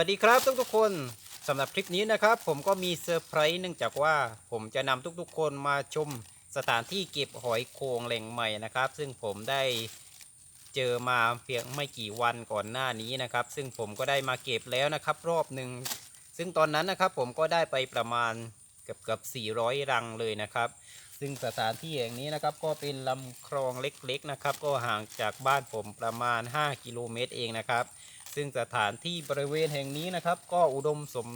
วัสดีครับทุกทุกๆคนสำหรับคลิปนี้นะครับ ผมก็มีเซอร์ไพรส์เนื่องจากว่าผมจะนำทุกๆคนมาชมสถานที่เก็บหอยโขงแหล่งใหม่นะครับ ซึ่งผมได้เจอมาเพียงไม่กี่วันก่อนหน้านี้นะครับ ซึ่งผมก็ได้มาเก็บแล้วนะครับรอบหนึ่งซึ่งตอนนั้นนะครับผมก็ได้ไปประมาณเกือบเกือบ400 รังเลยนะครับ ซึ่งสถานที่แห่งนี้นะครับก็เป็นลำคลองเล็กๆนะครับ ก็ห่างจากบ้านผมประมาณ 5 กิโลเมตรเองนะครับ ซึ่งสถานที่บริเวณแห่งนี้นะครับ ก็อุดมสม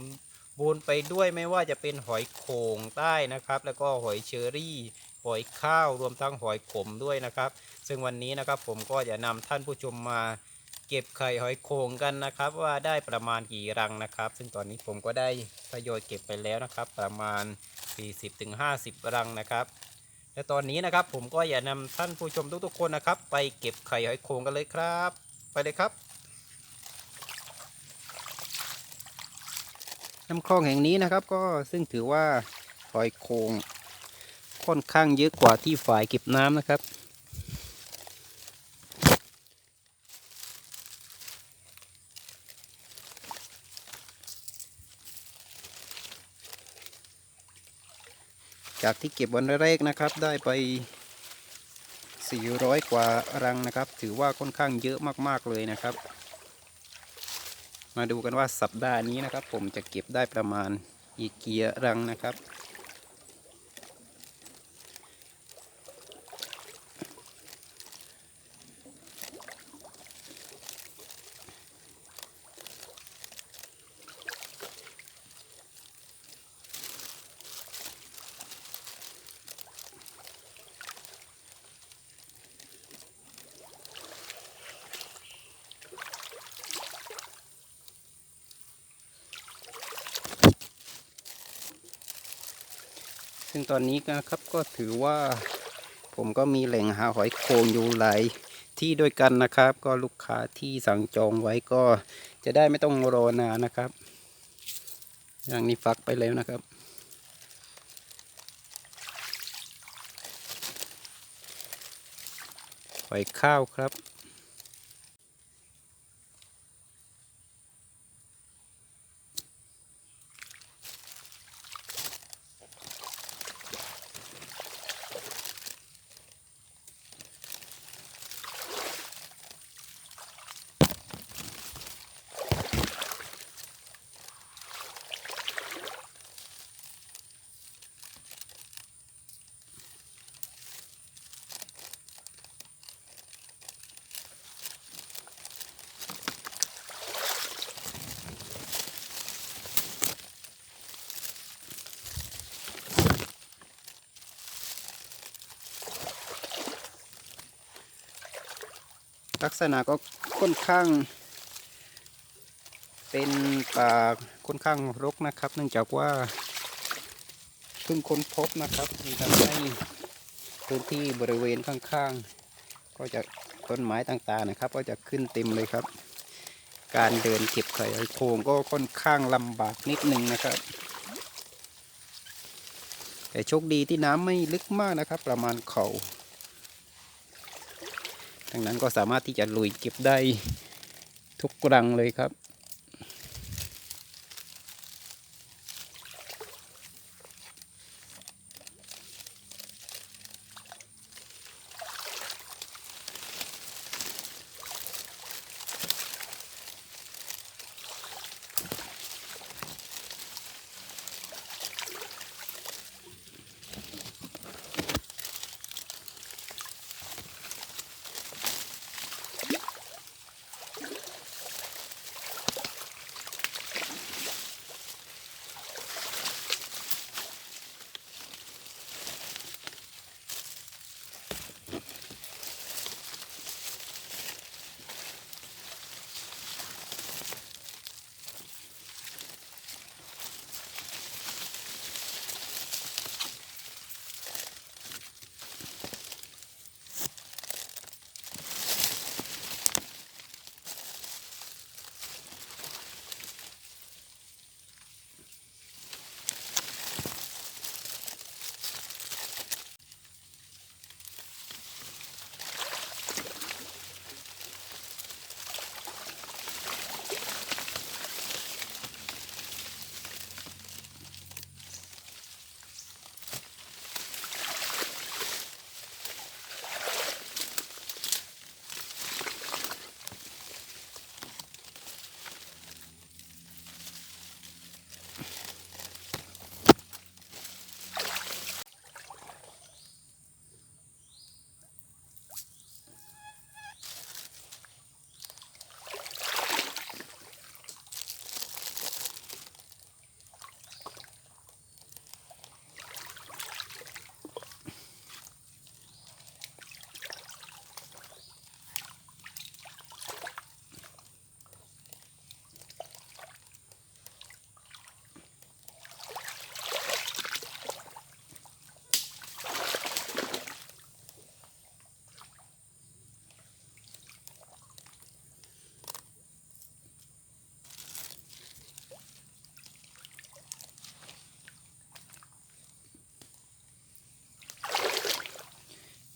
บูรณ์ไปด้วยไม่ว่าจะเป็นหอยโข่งใต้นะครับ แล้วก็หอยเชอรี่ หอยข้าวรวมทั้งหอยขมด้วยนะครับ ซึ่งวันนี้นะครับผมก็จะนำท่านผู้ชมมาเก็บไข่หอยโข่งกันนะครับ ว่าได้ประมาณกี่รังนะครับ ซึ่งตอนนี้ผมก็ได้ทยอยเก็บไปแล้วนะครับ ประมาณ 40-50 รังนะครับและตอนนี้นะครับผมก็อยากนำท่านผู้ชมทุกๆคนนะครับ ไปเก็บไข่หอยโข่งกันเลยครับ ไปเลยครับ น้ำคลองแห่งนี้นะครับก็ซึ่งถือว่าหอยโขงค่อนข้างเยอะกว่าที่ฝ่ายเก็บน้ำนะครับ จากที่เก็บวันแรกนะครับได้ไป 400 กว่ารังนะครับ ถือว่าค่อนข้างเยอะมากๆเลยนะครับ มาดูกันว่าสัปดาห์นี้นะครับ ผมจะเก็บได้ประมาณอีกกี่รังนะครับ งตอนนี้นะครับก็ถือว่า ผมก็มีแหล่งหาหอยโขงอยู่หลายที่ด้วยกันนะครับ ก็ลูกค้าที่สั่งจองไว้ก็จะได้ไม่ต้องรอนานนะครับ อย่างนี้ฟักไปแล้วนะครับ หอยข้าวครับ ลักษณะก็ค่อนข้าง เป็นป่าค่อนข้างรกนะครับ เนื่องจากว่าเพิ่งค้นพบนะครับมีทำให้พื้นที่บริเวณข้างๆ ก็จะต้นไม้ต่างๆนะครับ ก็จะขึ้นเต็มเลยครับ การเดินเก็บไข่โคงก็ค่อนข้างลำบากนิดนึงนะครับ แต่โชคดีที่น้ำไม่ลึกมากนะครับ ประมาณเขา่ ดังนั้นก็สามารถที่จะลุยเก็บได้ทุกรังเลยครับ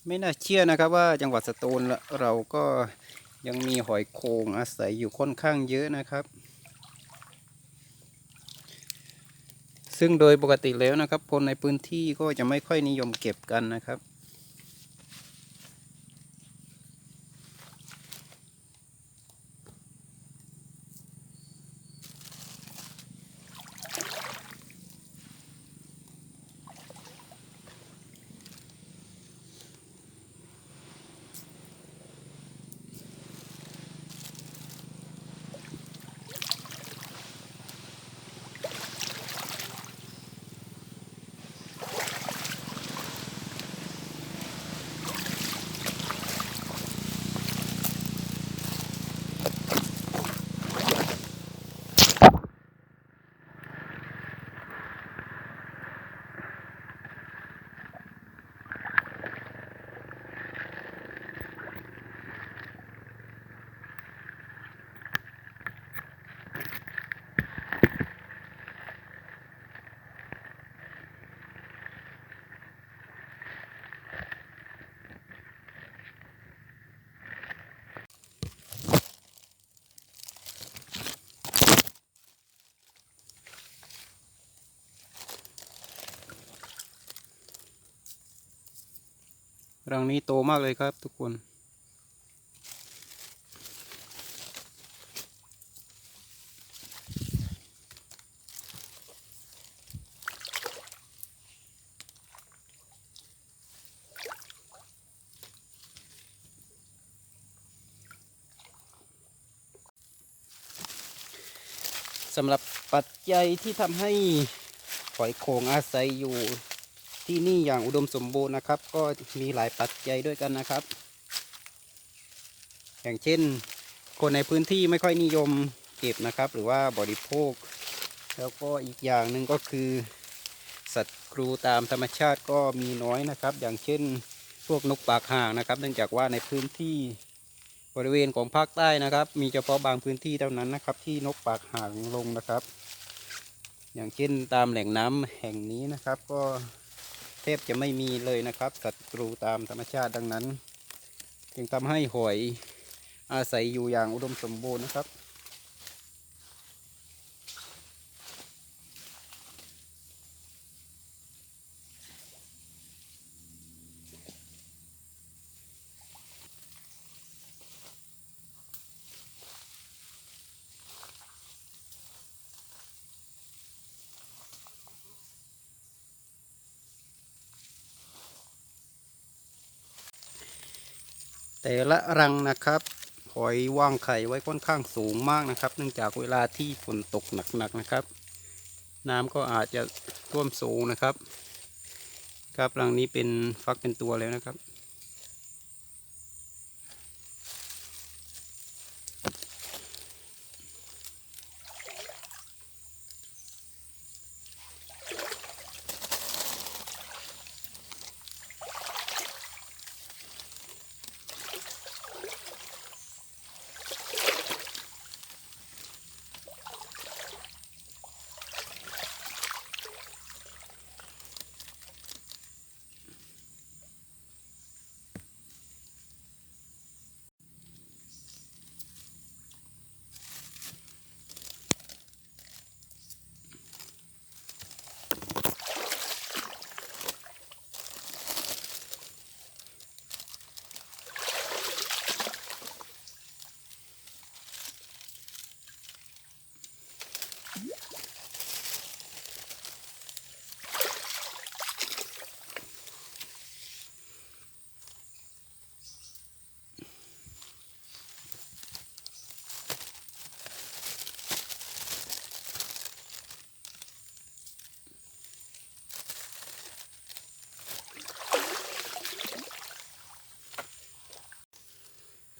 ไม่น่าเชื่อนะครับว่าจังหวัดสตูลเราก็ยังมีหอยโขงอาศัยอยู่ค่อนข้างเยอะนะครับ ซึ่งโดยปกติแล้วนะครับคนในพื้นที่ก็จะไม่ค่อยนิยมเก็บกันนะครับ รังนี้โตมากเลยครับทุกคนสำหรับปัจจัยที่ทำให้หอยโขงอาศัยอยู่ ที่นี่อย่างอุดมสมบูรณ์นะครับ ก็มีหลายปัจจัยด้วยกันนะครับ อย่างเช่น คนในพื้นที่ไม่ค่อยนิยมเก็บนะครับ หรือว่าบริโภค แล้วก็อีกอย่างหนึ่งก็คือ สัตว์ครูตามธรรมชาติก็มีน้อยนะครับ อย่างเช่น พวกนกปากห่างนะครับ เนื่องจากว่าในพื้นที่บริเวณของภาคใต้นะครับ มีเฉพาะบางพื้นที่เท่านั้นนะครับ ที่นกปากห่างลงนะครับ อย่างเช่นตามแหล่งน้ำแห่งนี้นะครับก็ ทบจะไม่มีเลยนะครับสัตว์รูตามธรรมชาติดังนั้น จึงทำให้หอยอาศัยอยู่อย่างอุดมสมบูรณ์นะครับ แต่ละรังนะครับหอยว่างไข่ไว้ค่อนข้างสูงมากนะครับ เนื่องจากเวลาที่ฝนตกหนักๆนะครับ น้ำก็อาจจะท่วมสูงนะครับ ครับรังนี้เป็นฟักเป็นตัวแล้วนะครับ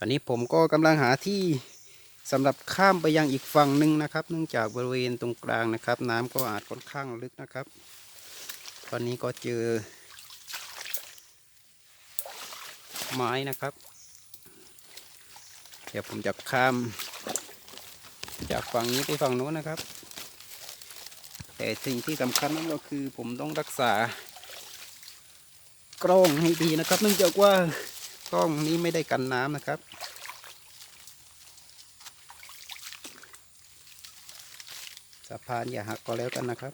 นนี้ผมก็กำลังหาที่สำหรับข้ามไปยังอีกฝั่งหนึ่งนะครับ เนื่องจากบริเวณตรงกลางนะครับ น้ำก็อาจค่อนข้างลึกนะครับ ตอนนี้ก็เจอ ไม้นะครับ เดี๋ยวผมจะข้าม จากฝั่งนี้ไปฝั่งโน้นนะครับ แต่สิ่งที่สำคัญนั่นก็คือผมต้องรักษากล้องให้ดีนะครับ เนื่องจากว่า กล้องนี้ไม่ได้กันน้ำนะครับ สะพานอย่าหักก็แล้วกันนะครับ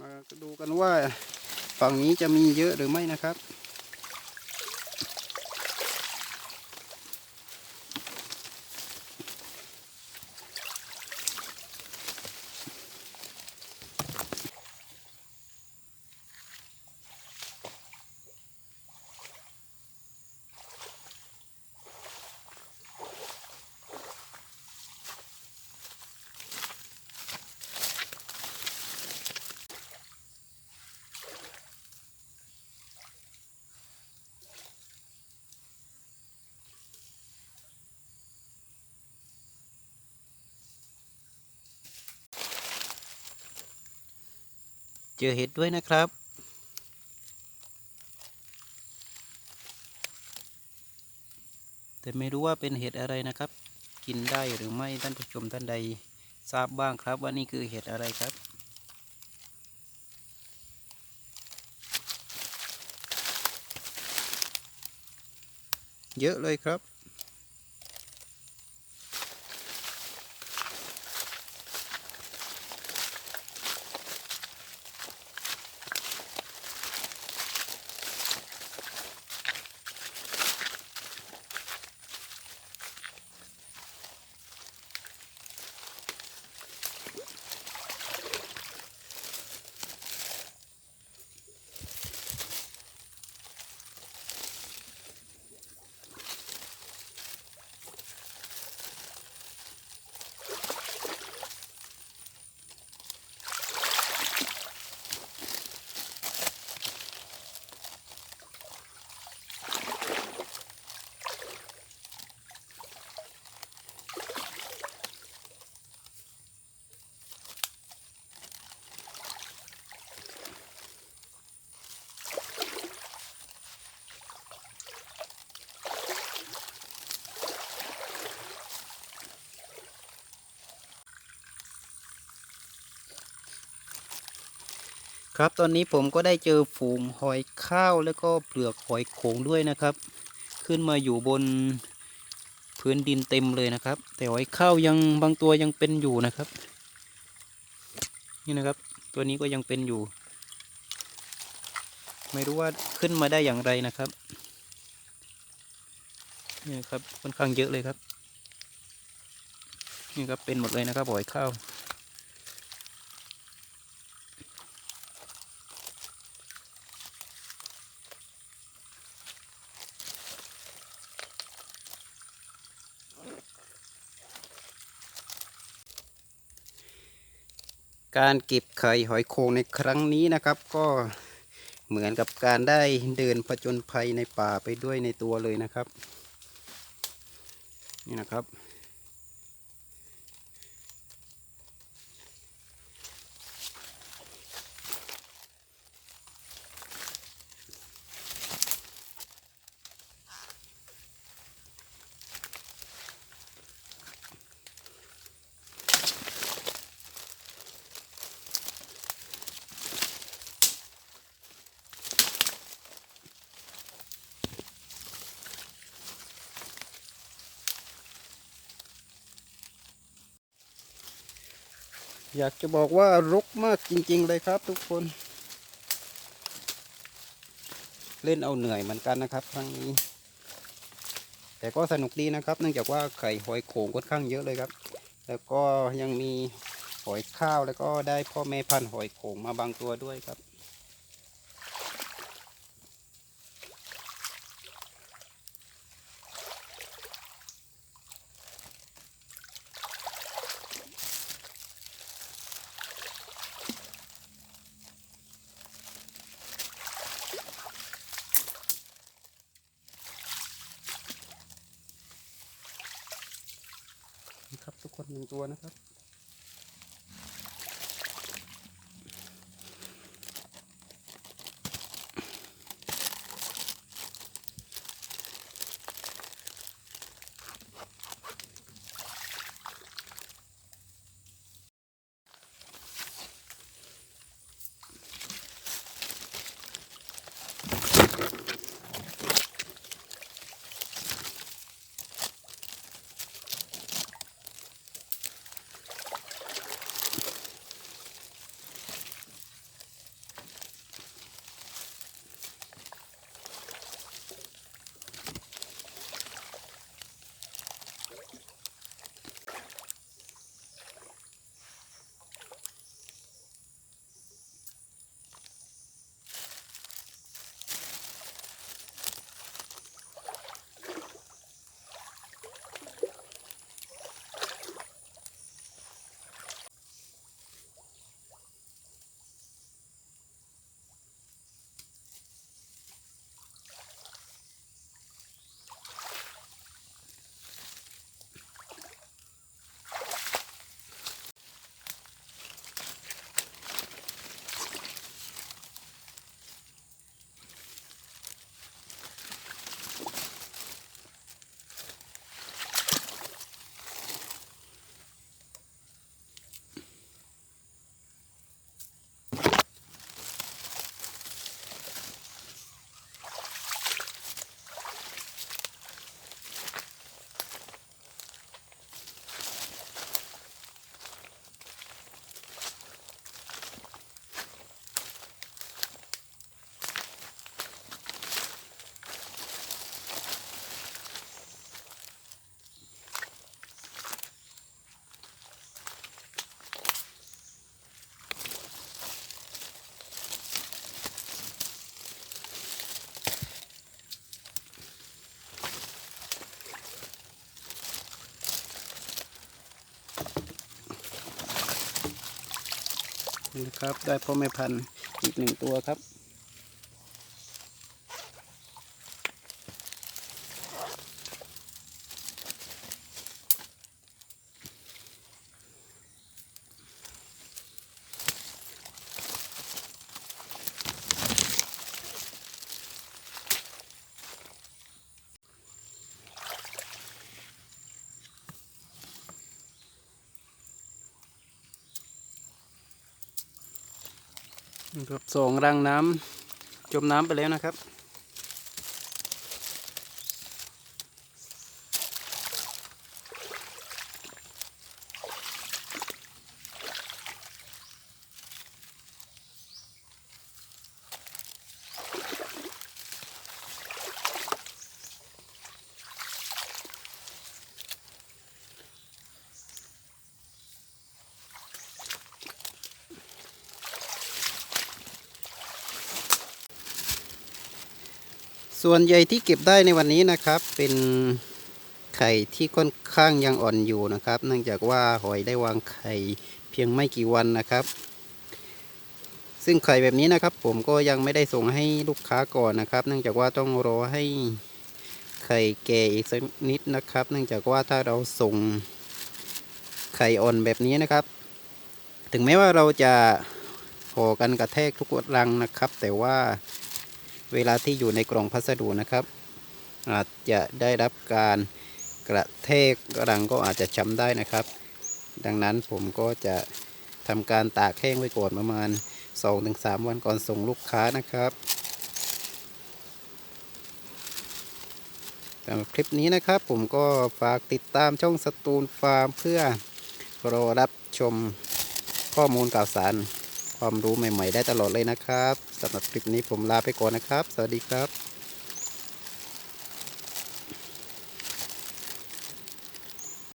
มาดูกัน ว่าฝั่งนี้จะมีเยอะหรือไม่นะครับ เจอเห็ดด้วยนะครับ แต่ไม่รู้ว่าเป็นเห็ดอะไรนะครับ กินได้หรือไม่ท่านผู้ชมท่านใดทราบบ้างครับว่านี่คือเห็ดอะไรครับเยอะเลยครับ ครับตอนนี้ผมก็ได้เจอฝูงหอยข้าวแล้วก็เปลือกหอยโขงด้วยนะครับ ขึ้นมาอยู่บนพื้นดินเต็มเลยนะครับ แต่หอยข้าวยังบางตัวยังเป็นอยู่นะครับ นี่นะครับ ตัวนี้ก็ยังเป็นอยู่ ไม่รู้ว่าขึ้นมาได้อย่างไรนะครับนี่ครับค่อนข้างเยอะเลยครับ นี่ครับเป็นหมดเลยนะครับหอยข้าว การเก็บไข่หอยโขงในครั้งนี้นะครับ ก็เหมือนกับการได้เดินผจญภัยในป่าไปด้วยในตัวเลยนะครับ นี่นะครับ อยากจะบอกว่ารกมากจริง ๆ เลยครับทุกคน เล่นเอาเหนื่อยเหมือนกันนะครับครั้งนี้ แต่ก็สนุกดีนะครับ เนื่องจากว่าไข่หอยโขงค่อนข้างเยอะเลยครับ แล้วก็ยังมีหอยข้าวแล้วก็ได้พ่อแม่พันธุ์หอยโขงมาบางตัวด้วยครับ คนหนึ่งตัวนะครับ นะครับ ได้พ่อแม่พันธุ์อีกหนึ่งตัวครับ ครับสองรังน้ำจมน้ำไปแล้วนะครับ ส่วนใหญ่ที่เก็บได้ในวันนี้นะครับ เป็นไข่ที่ค่อนข้างยังอ่อนอยู่นะครับ เนื่องจากว่าหอยได้วางไข่เพียงไม่กี่วันนะครับ ซึ่งไข่แบบนี้นะครับ ผมก็ยังไม่ได้ส่งให้ลูกค้าก่อนนะครับ เนื่องจากว่าต้องรอให้ไข่แก่อีกสักนิดนะครับ เนื่องจากว่าถ้าเราส่งไข่อ่อนแบบนี้นะครับ ถึงแม้ว่าเราจะห่อกันกระแทกทุกรังนะครับ แต่ว่า เวลาที่อยู่ในกล่องพัสดุนะครับ อาจจะได้รับการกระแทกรังก็อาจจะช้ำได้นะครับ ดังนั้นผมก็จะทำการตากแห้งไว้ก่อนประมาณ 2-3 วันก่อนส่งลูกค้านะครับสำหรับคลิปนี้นะครับผมก็ฝากติดตามช่องสตูลฟาร์มเพื่อรอรับชมข้อมูลข่าวสาร ความรู้ใหม่ ๆ ได้ตลอดเลยนะครับสำหรับคลิปนี้ผมลาไปก่อนนะครับ สวัสดีครับ